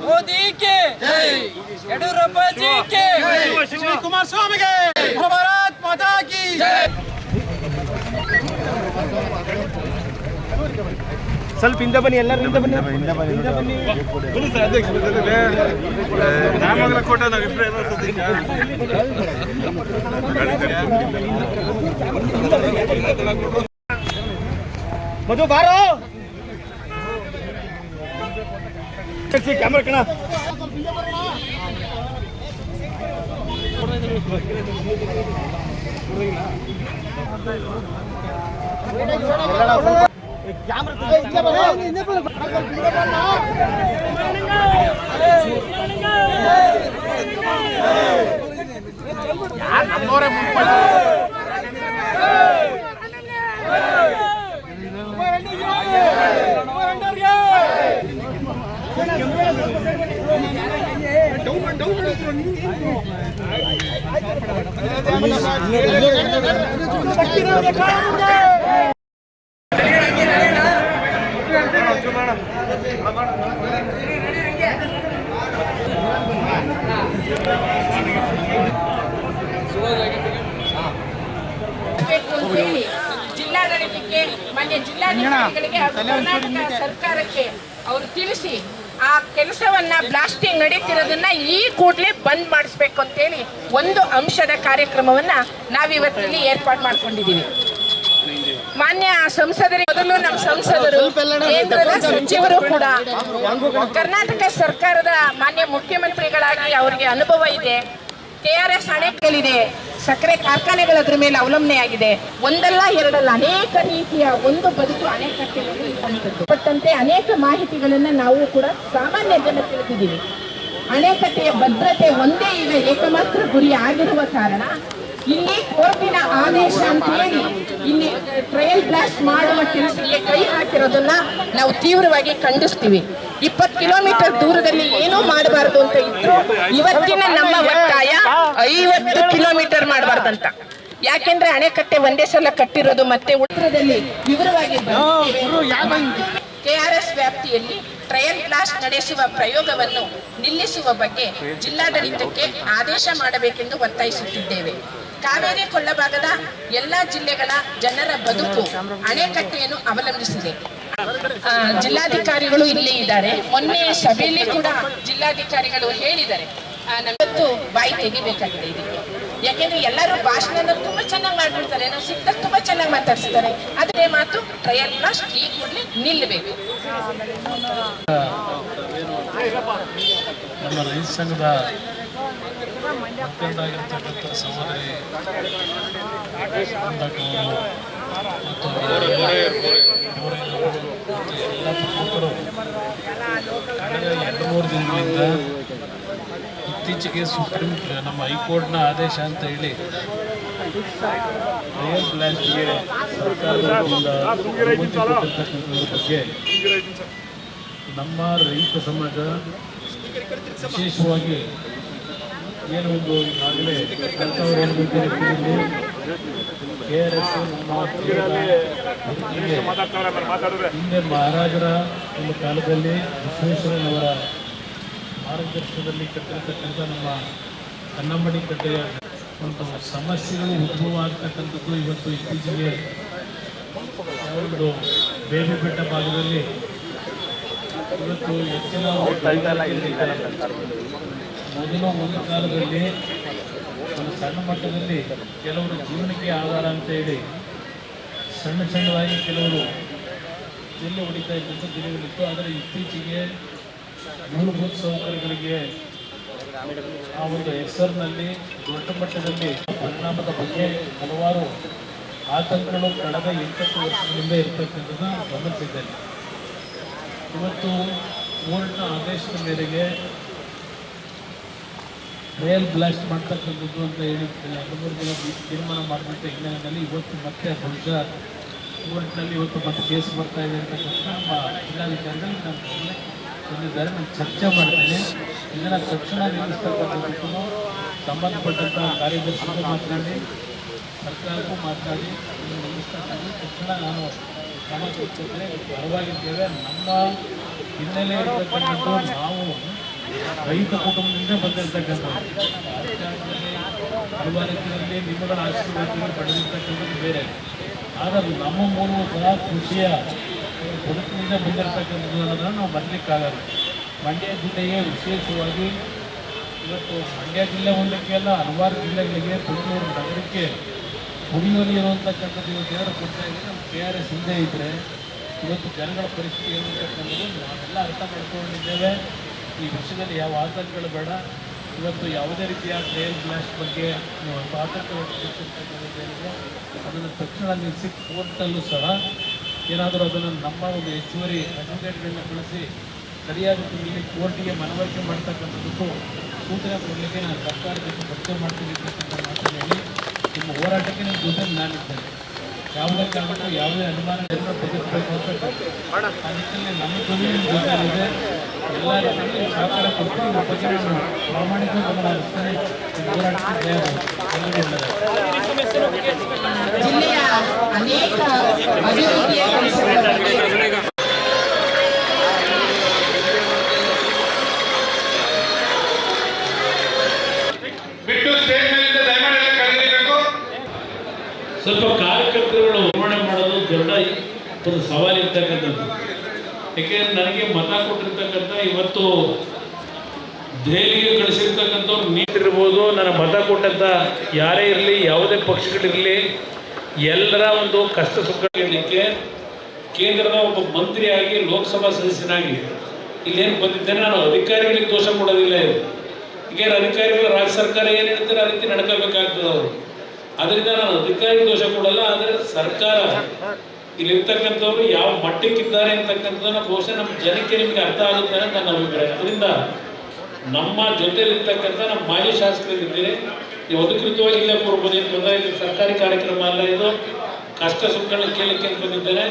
ಮೋದಿ ಕೆ ಯಡಿಯೂರಪ್ಪ ಜಿ ಕೆ ಶ್ರೀ ಕುಮಾರಸ್ವಾಮಿಗೆ ಭಾರತ್ ಮಾತಾ ಕಿ ಸ್ವಲ್ಪ ಹಿಂದೆ ಬನ್ನಿ ಎಲ್ಲರೂ ಹಿಂದೆ ಬನ್ನಿ. ಹಿಂದೆ ಬನ್ನಿ ಕೋಟ ನಾವು ಇಬ್ಬರೇ ಮಧು ಬಾರೋ. ಕ್ಯಾಮ್ರಾ ಕಣ. ಬೇಕು ಅಂತ ಹೇಳಿ ಜಿಲ್ಲಾಡಳಿತಕ್ಕೆ ಮಾನ್ಯ ಜಿಲ್ಲಾಧಿಕಾರಿಗಳಿಗೆ ಕರ್ನಾಟಕ ಸರ್ಕಾರಕ್ಕೆ ಅವರು ತಿಳಿಸಿ ಆ ಕೆಲಸವನ್ನ ಬ್ಲಾಸ್ಟಿಂಗ್ ನಡೀತಿರೋದನ್ನ ಈ ಕೂಡಲೇ ಬಂದ್ ಮಾಡಿಸ್ಬೇಕು ಅಂತೇಳಿ ಒಂದು ಅಂಶದ ಕಾರ್ಯಕ್ರಮವನ್ನ ನಾವಿವತ್ತಿಲ್ಲಿ ಏರ್ಪಾಡು ಮಾಡ್ಕೊಂಡಿದ್ದೀವಿ ಮಾನ್ಯ ಸಂಸದರಿಗೆ ಮೊದಲು ನಮ್ಮ ಸಂಸದರು, ಕೇಂದ್ರದ ಸಚಿವರು ಕೂಡ ಕರ್ನಾಟಕ ಸರ್ಕಾರದ ಮಾನ್ಯ ಮುಖ್ಯಮಂತ್ರಿಗಳಾಗಿ ಅವರಿಗೆ ಅನುಭವ ಇದೆ. ಕೆ ಆರ್ ಎಸ್ ಅಣೆಕಲ್ಲಿದೆ. ಸಕ್ಕರೆ ಕಾರ್ಖಾನೆಗಳ ಅದ್ರ ಮೇಲೆ ಅವಲಂಬನೆಯಾಗಿದೆ ಒಂದಲ್ಲ ಎರಡಲ್ಲ ಅನೇಕ ರೀತಿಯ ಒಂದು ಬದುಕು ಅಣೆಕಟ್ಟೆಗಳು ಕೊಟ್ಟಂತೆ ಅನೇಕ ಮಾಹಿತಿಗಳನ್ನ ನಾವು ಕೂಡ ಸಾಮಾನ್ಯ ಜನ ತಿಳಿದಿದ್ದೀವಿ. ಅಣೆಕಟ್ಟೆಯ ಭದ್ರತೆ ಒಂದೇ ಇದೆ ಏಕಮಾತ್ರ ಗುರಿ ಆಗಿರುವ ಕಾರಣ ಇಲ್ಲಿ ಕೋರ್ಟಿನ ಆದೇಶ ಅಂತ ಹೇಳಿ ಇಲ್ಲಿ ಟ್ರಯಲ್ ಬ್ಲಾಸ್ಟ್ ಮಾಡುವ ಕೆಲಸಕ್ಕೆ ಕೈ ಹಾಕಿರೋದನ್ನ ನಾವು ತೀವ್ರವಾಗಿ ಖಂಡಿಸ್ತೀವಿ. ಇಪ್ಪತ್ತು ಕಿಲೋಮೀಟರ್ ದೂರದಲ್ಲಿ ಏನೂ ಮಾಡಬಾರದು ಅಂತ ಇದ್ರು ಇವತ್ತಿನ ನಮ್ಮ ಒತ್ತಾಯ ಐವತ್ತು ಕಿಲೋಮೀಟರ್ ಮಾಡಬಾರ್ದಂತ. ಯಾಕೆಂದ್ರೆ ಅಣೆಕಟ್ಟೆ ಒಂದೇ ಸಲ ಕಟ್ಟಿರೋದು ಮತ್ತೆ ಉತ್ತರದಲ್ಲಿ ವಿವರವಾಗಿ ಕೆಆರ್ಎಸ್ ವ್ಯಾಪ್ತಿಯಲ್ಲಿ ಟ್ರಯಲ್ ಬ್ಲಾಸ್ಟ್ ನಡೆಸುವ ಪ್ರಯೋಗವನ್ನು ನಿಲ್ಲಿಸುವ ಬಗ್ಗೆ ಜಿಲ್ಲಾಡಳಿತಕ್ಕೆ ಆದೇಶ ಮಾಡಬೇಕೆಂದು ಒತ್ತಾಯಿಸುತ್ತಿದ್ದೇವೆ. ಕಾವೇರಿ ಕೊಳ್ಳಭಾಗದ ಎಲ್ಲ ಜಿಲ್ಲೆಗಳ ಜನರ ಬದುಕು ಅಣೆಕಟ್ಟೆಯನ್ನು ಅವಲಂಬಿಸಿದೆ. ಜಿಲ್ಲಾಧಿಕಾರಿಗಳು ಇಲ್ಲೇ ಇದ್ದಾರೆ. ಮೊನ್ನೆ ಸಭೆಯಲ್ಲಿ ಕೂಡ ಜಿಲ್ಲಾಧಿಕಾರಿಗಳು ಹೇಳಿದ್ದಾರೆ. ಆ, ನಮ್ಮತ್ತು ಬಾಯಿ ತೆಗಿಬೇಕಾಗಿದೆ ಇದಕ್ಕೆ. ಯಾಕೆಂದ್ರೆ ಎಲ್ಲರೂ ಭಾಷಣ ತುಂಬಾ ಚೆನ್ನಾಗಿ ಮಾಡ್ಬಿಡ್ತಾರೆ. ನಾವು ಸಿಕ್ದಾಗ ತುಂಬಾ ಚೆನ್ನಾಗಿ ಮಾತಾಡ್ಸ್ತಾರೆ. ಅದೇ ಮಾತು ಟ್ರಯಲ್ ಲಾಸ್ಟ್ ಈ ಕೂಡಲೇ ನಿಲ್ಲಬೇಕು ನಮ್ಮ ರೈತ ಸಂಘದ ಸುನಂದಕ್ಕವರು ಮತ್ತು ಎಲ್ಲ ದಿನಗಳಿಂದ ಇತ್ತೀಚೆಗೆ ಸುಪ್ರೀಂ ನಮ್ಮ ಹೈಕೋರ್ಟ್ನ ಆದೇಶ ಅಂತ ಹೇಳಿ ಏರ್ ಬಗ್ಗೆ ನಮ್ಮ ರೈತ ಸಮಾಜ ವಿಶೇಷವಾಗಿ ಏನು ಒಂದು ಈಗಾಗಲೇ ಕೆ ಆರ್ ಎಸ್ ಹಿಂದೆ ಮಹಾರಾಜರ ಒಂದು ಕಾಲದಲ್ಲಿ ವಿಶ್ವೇಶ್ವರನವರ ಮಾರ್ಗದರ್ಶನದಲ್ಲಿ ಕಟ್ಟಿರತಕ್ಕಂಥ ನಮ್ಮ ಕನ್ನಂಬಡಿ ಕಟ್ಟೆಯ ಒಂದು ಸಮಸ್ಯೆಗಳು ಉದ್ಭವ ಆಗ್ತಕ್ಕಂಥದ್ದು ಇವತ್ತು ಇತ್ತೀಚೆಗೆ ಒಂದು ಬೇಬಿ ಬೆಟ್ಟ ಭಾಗದಲ್ಲಿ. ಇವತ್ತು ಹೆಚ್ಚಿನ ಮೊದಲು ಒಂದು ಕಾಲದಲ್ಲಿ ಒಂದು ಸಣ್ಣ ಮಟ್ಟದಲ್ಲಿ ಕೆಲವರು ಜೀವನಕ್ಕೆ ಆಧಾರ ಅಂತ ಹೇಳಿ ಸಣ್ಣ ಸಣ್ಣವಾಗಿ ಕೆಲವರು ಜಿಲ್ಲೆ ಹೊಡಿತಾ ಇದ್ದಂಥ ದಿನಗಳಿತ್ತು ಆದರೆ ಇತ್ತೀಚೆಗೆ ಮೂಲಭೂತ ಸೌಕರ್ಯಗಳಿಗೆ ಆ ಒಂದು ಹೆಸರಿನಲ್ಲಿ ದೊಡ್ಡ ಮಟ್ಟದಲ್ಲಿ ಪರಿಣಾಮದ ಬಗ್ಗೆ ಹಲವಾರು ಆತಂಕಗಳು ಕಳೆದ ಎಂಟತ್ತು ವರ್ಷಗಳಿಂದ ಇರ್ತಕ್ಕಂಥದ್ದು ಗಮನಿಸಿದ್ದೇನೆ. ಇವತ್ತು ಕೋರ್ಟ್ನ ಆದೇಶದ ಮೇರೆಗೆ ರೇಲ್ ಬ್ಲಾಸ್ಟ್ ಮಾಡ್ತಕ್ಕಂಥದ್ದು ಅಂತ ಹೇಳಿ ಎರಡು ಮೂರು ದಿನ ತೀರ್ಮಾನ ಮಾಡಿದಂಥ ಹಿನ್ನೆಲೆಯಲ್ಲಿ ಇವತ್ತು ಮತ್ತೆ ಬಹುಶಃ ಕೋರ್ಟ್ನಲ್ಲಿ ಇವತ್ತು ಮತ್ತೆ ಕೇಸ್ ಬರ್ತಾ ಇದೆ ಅಂತಕ್ಕಂಥ ನಮ್ಮ ಜಿಲ್ಲಾಧಿಕಾರಿಗಳು ನಮ್ಮ ಬಂದಿದ್ದಾರೆ. ನಾನು ಚರ್ಚೆ ಮಾಡ್ತೇನೆ. ಇದನ್ನು ತಕ್ಷಣ ನಿಲ್ಲಿಸ್ತಕ್ಕಂಥದ್ದಕ್ಕೂ ಸಂಬಂಧಪಟ್ಟಂಥ ಕಾರ್ಯದರ್ಶಿಗೂ ಮಾತನಾಡಿ, ಸರ್ಕಾರಕ್ಕೂ ಮಾತನಾಡಿ ನಿಲ್ಲಿಸ್ತಕ್ಕಂಥ ತಕ್ಷಣ ನಾನು ಕ್ರಮ ಪರವಾಗಿದ್ದೇವೆ. ನಮ್ಮ ಹಿನ್ನೆಲೆ ಇರ್ತಕ್ಕಂಥದ್ದು ನಾವು ರೈತ ಕುಟುಂಬದಿಂದ ಬಂದಿರತಕ್ಕಂಥದ್ದು ರಾಜಕಾರಣದಲ್ಲಿ ಹಲವಾರು ರೀತಿಯಲ್ಲಿ ನಿಮ್ಮಗಳ ಆಶೀರ್ವಾದವನ್ನು ಪಡೆದಿರ್ತಕ್ಕಂಥದ್ದು ಬೇರೆ. ಆದರೆ ನಮ್ಮ ಮೂಲಕ ಕೃಷಿಯ ಬದುಕಿನಿಂದ ಬಂದಿರತಕ್ಕಂಥದ್ದು ಅನ್ನೋದನ್ನು ನಾವು ಬರಲಿಕ್ಕಾಗಲ್ಲ ಮಂಡ್ಯ ಜಿಲ್ಲೆಗೆ ವಿಶೇಷವಾಗಿ ಇವತ್ತು ಮಂಡ್ಯ ಜಿಲ್ಲೆ ಒಂದಕ್ಕೆ ಅಲ್ಲ, ಹಲವಾರು ಜಿಲ್ಲೆಗಳಿಗೆ ಬೆಂಗಳೂರು ನಗರಕ್ಕೆ ಕುಡಿಯುವ ನೀರು ಅಂತಕ್ಕಂಥದ್ದು ಇವತ್ತು ಯಾರು ಕೊಡ್ತಾ ಇದ್ದರೆ ನಮ್ಮ ಕೆ ಆರ್ ಎಸ್ ಹಿಂದೆ ಇದ್ದರೆ ಇವತ್ತು ಜನಗಳ ಪರಿಸ್ಥಿತಿ ಏನು ಅಂತಕ್ಕಂಥದ್ದು ನಾವೆಲ್ಲ ಅರ್ಥ ಮಾಡ್ಕೊಂಡಿದ್ದೇವೆ. ಈ ವಿಷಯದಲ್ಲಿ ಯಾವ ಆತಂಕಗಳು ಬೇಡ. ಇವತ್ತು ಯಾವುದೇ ರೀತಿಯ ಟ್ರೈಲ್ ಬ್ಲಾಸ್ಟ್ ಬಗ್ಗೆ ಆತಂಕ ಅದನ್ನು ತಕ್ಷಣ ನಿಲ್ಲಿಸಿ ಕೋರ್ಟಲ್ಲೂ ಸಹ ಏನಾದರೂ ಅದನ್ನು ನಮ್ಮ ಒಂದು ಹೆಚ್ಚುವರಿ ಅಡ್ವೊಕೇಟ್ಗಳನ್ನ ಕಳಿಸಿ ಸರಿಯಾದ ರೀತಿಯಲ್ಲಿ ಕೋರ್ಟಿಗೆ ಮನವರಿಕೆ ಮಾಡ್ತಕ್ಕಂಥದ್ದು ಸೂಚನೆ ಕೊಡಲಿಕ್ಕೆ ನಾನು ಸರ್ಕಾರ ಜೊತೆ ಮಾಡ್ತೀನಿ ಅಂತಕ್ಕಂಥ ಮಾತನ್ನು ಹೇಳಿ, ನಿಮ್ಮ ಹೋರಾಟಕ್ಕೆ ನಿಮ್ಮ ಜೊತೆ ನಾನಿದ್ದೇನೆ. ಯಾವುದೇ ಕಾರಣಕ್ಕೂ ಯಾವುದೇ ಅನುಮಾನಗಳನ್ನು ಬದುಕಬೇಕು ಅಂತ ಆ ನಿಟ್ಟಿನಲ್ಲಿ ನಮ್ಮ ಜೊತೆ ಜೊತೆಲಿದೆ ಎಲ್ಲ ರೀತಿಯಲ್ಲಿ ಸಹಕಾರ ಪ್ರಾಮಾಣಿಕ ಗಮನ ಹೋರಾಟಕ್ಕೆ. ಜಿಲ್ಲೆಯ ಅನೇಕ ಅಭಿವೃದ್ಧಿಯ ಕೆಲಸಗಳ ಸ್ವಲ್ಪ ಕಾರ್ಯಕರ್ತರುಗಳು ನಿರ್ವಹಣೆ ಮಾಡೋದು ದೊಡ್ಡ ಒಂದು ಸವಾಲು ಇರ್ತಕ್ಕಂಥದ್ದು. ಯಾಕೆಂದ್ರೆ ನನಗೆ ಮತ ಕೊಟ್ಟಿರ್ತಕ್ಕಂಥ ಇವತ್ತು ದೆಹಲಿಗೆ ಕಳಿಸಿರ್ತಕ್ಕಂಥವ್ರು ನೀತಿರ್ಬೋದು ನನ್ನ ಮತ ಕೊಟ್ಟಂಥ ಯಾರೇ ಇರಲಿ, ಯಾವುದೇ ಪಕ್ಷಗಳಿರಲಿ, ಎಲ್ಲರ ಒಂದು ಕಷ್ಟ ಸುಖಗಳಿಗೆ ಕೇಂದ್ರದ ಒಬ್ಬ ಮಂತ್ರಿಯಾಗಿ ಲೋಕಸಭಾ ಸದಸ್ಯನಾಗಿ ಇಲ್ಲೇನು ಬಂದಿದ್ದೇನೆ, ನಾನು ಅಧಿಕಾರಿಗಳಿಗೆ ದೋಷ ಕೊಡೋದಿಲ್ಲ ಇದು. ಈಗ ಅಧಿಕಾರಿಗಳು ರಾಜ್ಯ ಸರ್ಕಾರ ಏನು ಹೇಳ್ತಾರೆ, ಆ ರೀತಿ ನಡ್ಕೋಬೇಕಾಗ್ತದೆ ಅವರು. ಅದರಿಂದ ನಾನು ಅಧಿಕಾರಿ ದೋಷ ಕೊಡಲ್ಲ, ಆದರೆ ಸರ್ಕಾರ ಇಲ್ಲಿರ್ತಕ್ಕಂಥವ್ರು ಯಾವ ಮಟ್ಟಕ್ಕಿದ್ದಾರೆ ಅಂತಕ್ಕಂಥದ್ದನ್ನ ಬಹುಶಃ ನಮ್ಮ ಜನಕ್ಕೆ ನಿಮಗೆ ಅರ್ಥ ಆಗುತ್ತೆ ಅಂತ ನನ್ನ ಅಭಿಪ್ರಾಯ. ಅದರಿಂದ ನಮ್ಮ ಜೊತೆಲಿರ್ತಕ್ಕಂಥ ನಮ್ಮ ಮಾಜಿ ಶಾಸಕರಿದ್ದೀರಿ. ನೀವು ಅಧಿಕೃತವಾಗಿ ಇಲ್ಲೇ ಕೊಡ್ಬೋದು ಏನು ಬಂದ ಇದು ಸರ್ಕಾರಿ ಕಾರ್ಯಕ್ರಮ ಅಲ್ಲ ಇದು. ಕಷ್ಟ ಸುಖಗಳನ್ನ ಕೇಳಲಿಕ್ಕೆ ಅಂತ ಬಂದಿದ್ದೇನೆ.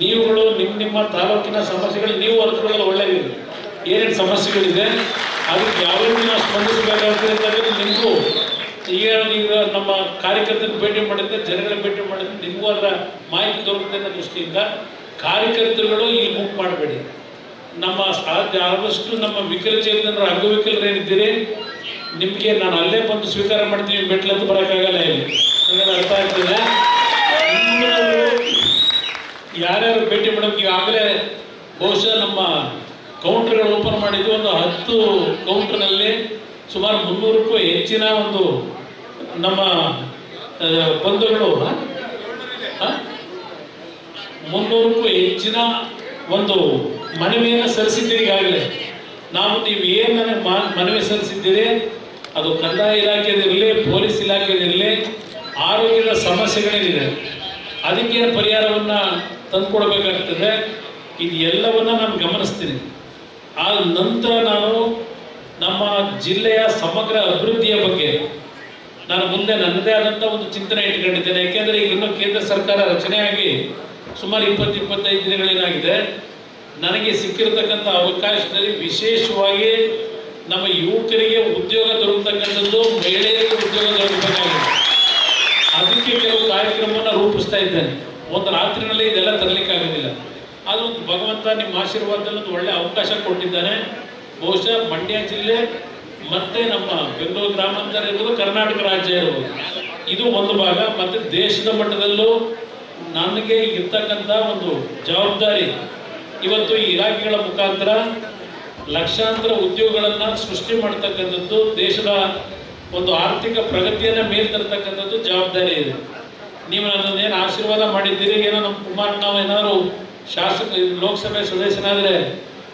ನೀವುಗಳು ನಿಮ್ಮ ನಿಮ್ಮ ತಾಲೂಕಿನ ಸಮಸ್ಯೆಗಳು ನೀವು ಅರ್ಥಕೊಳ್ಳೋದು ಒಳ್ಳೆಯದಿದೆ ಏನೇನು ಸಮಸ್ಯೆಗಳಿದೆ, ಅದಕ್ಕೆ ಯಾವ್ಯಾವ ನಾವು ಅಂತಂದ್ರೆ ನಿಮಗೂ ಈಗ ಈಗ ನಮ್ಮ ಕಾರ್ಯಕರ್ತರನ್ನು ಭೇಟಿ ಮಾಡಿದ್ರೆ, ಜನಗಳ ಭೇಟಿ ಮಾಡಿದ್ರೆ ನಿಮಗೂ ಅದರ ಮಾಹಿತಿ ದೊರಕುತ್ತೆ ಅನ್ನೋ ದೃಷ್ಟಿಯಿಂದ ಕಾರ್ಯಕರ್ತರುಗಳು ಇಲ್ಲಿ ಮೂಕ್ ಮಾಡಬೇಡಿ. ನಮ್ಮ ಸಾಧ್ಯ ಆದಷ್ಟು ನಮ್ಮ ವಿಕಲಚೇತನರು ಅಂಗವಿಕಲರು ಏನಿದ್ದೀರಿ, ನಿಮಗೆ ನಾನು ಅಲ್ಲೇ ಬಂದು ಸ್ವೀಕಾರ ಮಾಡ್ತೀನಿ ಮೆಟ್ಲಂತ ಬರೋಕ್ಕಾಗಲ್ಲ ಇಲ್ಲಿ. ನನಗೆ ಅರ್ಥ ಆಗ್ತಿಲ್ಲ? ಯಾರ್ಯಾರು ಭೇಟಿ ಮಾಡೋಕೆ ಈಗಾಗಲೇ ಬಹುಶಃ ನಮ್ಮ ಕೌಂಟರ್ಗಳು ಓಪನ್ ಮಾಡಿದ್ದು ಒಂದು ಹತ್ತು ಕೌಂಟರ್ನಲ್ಲಿ ಸುಮಾರು ಮುನ್ನೂರಕ್ಕೂ ಹೆಚ್ಚಿನ ಒಂದು ನಮ್ಮ ಬಂಧುಗಳು? ಮುನ್ನೂರಕ್ಕೂ ಹೆಚ್ಚಿನ ಒಂದು ಮನವಿಯನ್ನು ಸಲ್ಲಿಸಿದ್ದೀರಿ ಈಗಾಗಲೇ. ನಾವು ನೀವು ಏನು ಮನವಿ ಸಲ್ಲಿಸಿದ್ದೀರಿ, ಅದು ಕಂದಾಯ ಇಲಾಖೆದಿರಲಿ ಪೊಲೀಸ್ ಇಲಾಖೆದಿರಲಿ ಆರೋಗ್ಯದ ಸಮಸ್ಯೆಗಳೇನಿದೆ ಅದಕ್ಕೆ ಪರಿಹಾರವನ್ನು ತಂದುಕೊಡ್ಬೇಕಾಗ್ತದೆ. ಇದು ಎಲ್ಲವನ್ನ ನಾನು ಗಮನಿಸ್ತೀನಿ. ಆದ ನಂತರ ನಾನು ನಮ್ಮ ಜಿಲ್ಲೆಯ ಸಮಗ್ರ ಅಭಿವೃದ್ಧಿಯ ಬಗ್ಗೆ ನಾನು ಮುಂದೆ ನನ್ನದೇ ಆದಂಥ ಒಂದು ಚಿಂತನೆ ಇಟ್ಕೊಂಡಿದ್ದೇನೆ. ಯಾಕೆಂದರೆ ಇನ್ನೂ ಕೇಂದ್ರ ಸರ್ಕಾರ ರಚನೆಯಾಗಿ ಸುಮಾರು ಇಪ್ಪತ್ತು, ಇಪ್ಪತ್ತೈದು ದಿನಗಳೇನಾಗಿದೆ ನನಗೆ ಸಿಕ್ಕಿರತಕ್ಕಂಥ ಅವಕಾಶದಲ್ಲಿ ವಿಶೇಷವಾಗಿ ನಮ್ಮ ಯುವಕರಿಗೆ ಉದ್ಯೋಗ ದೊರಕತಕ್ಕಂಥದ್ದು ಮಹಿಳೆಯರಿಗೆ ಉದ್ಯೋಗ ದೊರಕಬೇಕಾಗಿದೆ. ಅದಕ್ಕೆ ಕೆಲವು ಕಾರ್ಯಕ್ರಮವನ್ನು ರೂಪಿಸ್ತಾ ಇದ್ದೇನೆ. ಒಂದು ರಾತ್ರಿನಲ್ಲಿ ಇದೆಲ್ಲ ತರಲಿಕ್ಕಾಗೋದಿಲ್ಲ. ಆಗೋದಿಲ್ಲ ಒಂದು ಭಗವಂತ ನಿಮ್ಮ ಆಶೀರ್ವಾದದಲ್ಲಿ ಒಂದು ಒಳ್ಳೆ ಅವಕಾಶ ಕೊಟ್ಟಿದ್ದಾನೆ. ಬಹುಶಃ ಮಂಡ್ಯ ಜಿಲ್ಲೆ ಮತ್ತೆ ನಮ್ಮ ಬೆಂಗಳೂರು ಗ್ರಾಮಾಂತರ ಇರ್ಬೋದು, ಕರ್ನಾಟಕ ರಾಜ್ಯ ಇರ್ಬೋದು. ಇದು ಒಂದು ಭಾಗ. ಮತ್ತು ದೇಶದ ಮಟ್ಟದಲ್ಲೂ ನನಗೆ ಇರ್ತಕ್ಕಂಥ ಒಂದು ಜವಾಬ್ದಾರಿ ಇವತ್ತು ಈ ಇಲಾಖೆಗಳ ಮುಖಾಂತರ ಲಕ್ಷಾಂತರ ಉದ್ಯೋಗಗಳನ್ನು ಸೃಷ್ಟಿ ಮಾಡ್ತಕ್ಕಂಥದ್ದು, ದೇಶದ ಒಂದು ಆರ್ಥಿಕ ಪ್ರಗತಿಯನ್ನು ಮೇಲೆ ತರ್ತಕ್ಕಂಥದ್ದು ಜವಾಬ್ದಾರಿ ಇದೆ. ನೀವು ನನ್ನನ್ನೇನು ಆಶೀರ್ವಾದ ಮಾಡಿದ್ದೀರಿ? ಏನೋ ನಮ್ಮ ಕುಮಾರ್ ನಾವು ಏನಾದ್ರು ಶಾಸಕ, ಲೋಕಸಭೆ ಸದಸ್ಯನಾದರೆ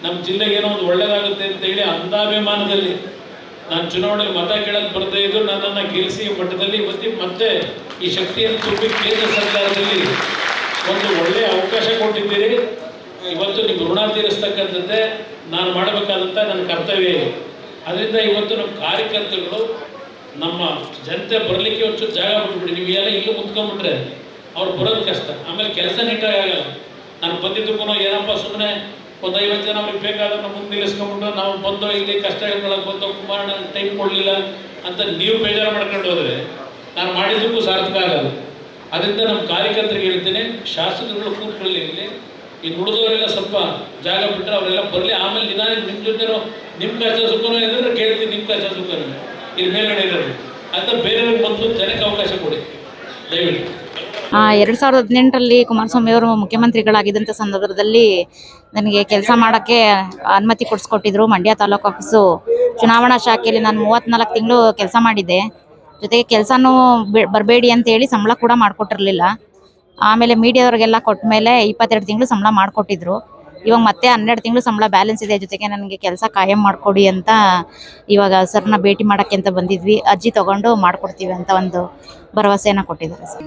ನಮ್ಮ ಜಿಲ್ಲೆಗೆ ಏನೋ ಒಂದು ಒಳ್ಳೇದಾಗುತ್ತೆ ಅಂತ ಹೇಳಿ ಅಂಧಾಭಿಮಾನದಲ್ಲಿ ನಾನು ಚುನಾವಣೆಗೆ ಮತ ಕೇಳಕ್ಕೆ ಬರ್ತಾ ಇದ್ದು ನನ್ನನ್ನು ಗೆಲ್ಲಿಸಿ ಮಟ್ಟದಲ್ಲಿ ಮತ್ತೆ ಮತ್ತೆ ಈ ಶಕ್ತಿಯನ್ನು ತುಂಬಿ ಕೇಂದ್ರ ಸರ್ಕಾರದಲ್ಲಿ ಒಂದು ಒಳ್ಳೆಯ ಅವಕಾಶ ಕೊಟ್ಟಿದ್ದೀರಿ. ಇವತ್ತು ನಿಮ್ಮ ಋಣ ತೀರಿಸ್ತಕ್ಕಂಥದ್ದೇ ನಾನು ಮಾಡಬೇಕಾದಂಥ ನನ್ನ ಕರ್ತವ್ಯ ಇದೆ. ಅದರಿಂದ ಇವತ್ತು ನಮ್ಮ ಕಾರ್ಯಕರ್ತರುಗಳು ನಮ್ಮ ಜನತೆ ಬರಲಿಕ್ಕೆ ಒಂಚೂರು ಜಾಗ ಬಿಟ್ಬಿಡಿ. ನೀವು ಎಲ್ಲ ಇಲ್ಲಿ ಕುತ್ಕೊಂಡ್ಬಿಟ್ರೆ ಅವ್ರು ಬರೋದು ಕಷ್ಟ. ಆಮೇಲೆ ಕೆಲಸ ನೀಟಾಗಿ ಆಗಲ್ಲ. ನಾನು ಬಂದಿದ್ದಕ್ಕೂ ಏನಪ್ಪ ಸುಮ್ಮನೆ ಒಂದು ಐವತ್ತು ಜನ ಅವ್ರಿಗೆ ಬೇಕಾದನ್ನ ಮುಂದೆ ನಿಲ್ಲಿಸ್ಕೊಂಡ್ಬಿಟ್ಟು ನಾವು ಬಂದು ಇಲ್ಲಿ ಕಷ್ಟ ಹೇಳ್ಕೊಳಕ್ ಬಂದು ಕುಮಾರಣ್ಣ ಟೈಮ್ ಕೊಡಲಿಲ್ಲ ಅಂತ ನೀವು ಬೇಜಾರು ಮಾಡ್ಕೊಂಡು ಹೋದರೆ ನಾನು ಮಾಡಿದ್ದಕ್ಕೂ ಸಾರ್ಥಕ ಆಗಲ್ಲ. ಅದರಿಂದ ನಮ್ಮ ಕಾರ್ಯಕರ್ತರಿಗೆ ಹೇಳ್ತೇನೆ, ಶಾಸಕರುಗಳು ಕೂತ್ಕೊಳ್ಳಿ ಇಲ್ಲಿ. ಇನ್ನು ಉಳಿದವರೆಲ್ಲ ಸ್ವಲ್ಪ ಜಾಗ ಬಿಟ್ಟರೆ ಅವರೆಲ್ಲ ಬರಲಿ. ಆಮೇಲೆ ನಿಧಾನ ನಿಮ್ಮ ಜೊತೆ ನಿಮ್ಮ ಕಷ್ಟ ಸುಖನೋ ಇದ್ರೆ ಕೇಳ್ತೀನಿ ನಿಮ್ಮ ಕಷ್ಟ ಸುಖನೋ ಇಲ್ಲಿ ಮೇಲ್ಗಡೆ ಇರೋದು ಅಂತ ಬೇರೆಯವ್ರಿಗೆ ಬಂದು ಜನಕ್ಕೆ ಅವಕಾಶ ಕೊಡಿ. ದಯವಿಟ್ಟು. ಎರಡು ಸಾವಿರದ ಹದಿನೆಂಟರಲ್ಲಿ ಕುಮಾರಸ್ವಾಮಿ ಅವರು ಮುಖ್ಯಮಂತ್ರಿಗಳಾಗಿದ್ದಂಥ ಸಂದರ್ಭದಲ್ಲಿ ನನಗೆ ಕೆಲಸ ಮಾಡೋಕ್ಕೆ ಅನುಮತಿ ಕೊಡಿಸ್ಕೊಟ್ಟಿದ್ರು. ಮಂಡ್ಯ ತಾಲೂಕು ಆಫೀಸು ಚುನಾವಣಾ ಶಾಖೆಯಲ್ಲಿ ನಾನು ಮೂವತ್ತ್ನಾಲ್ಕು ತಿಂಗಳು ಕೆಲಸ ಮಾಡಿದ್ದೆ. ಜೊತೆಗೆ ಕೆಲಸನೂ ಬರಬೇಡಿ ಅಂತ ಹೇಳಿ ಸಂಬಳ ಕೂಡ ಮಾಡಿಕೊಟ್ಟಿರಲಿಲ್ಲ. ಆಮೇಲೆ ಮೀಡಿಯಾದವ್ರಿಗೆಲ್ಲ ಕೊಟ್ಟ ಮೇಲೆ ಇಪ್ಪತ್ತೆರಡು ತಿಂಗಳು ಸಂಬಳ ಮಾಡಿಕೊಟ್ಟಿದ್ರು. ಇವಾಗ ಮತ್ತೆ ಹನ್ನೆರಡು ತಿಂಗಳು ಸಂಬಳ ಬ್ಯಾಲೆನ್ಸ್ ಇದೆ. ಜೊತೆಗೆ ನನಗೆ ಕೆಲಸ ಕಾಯಂ ಮಾಡಿಕೊಡಿ ಅಂತ ಇವಾಗ ಸರ್ನ ಭೇಟಿ ಮಾಡೋಕ್ಕೆ ಅಂತ ಬಂದಿದ್ವಿ. ಅರ್ಜಿ ತೊಗೊಂಡು ಮಾಡಿಕೊಡ್ತೀವಿ ಅಂತ ಒಂದು ಭರವಸೆಯನ್ನು ಕೊಟ್ಟಿದ್ದಾರೆ ಸರ್.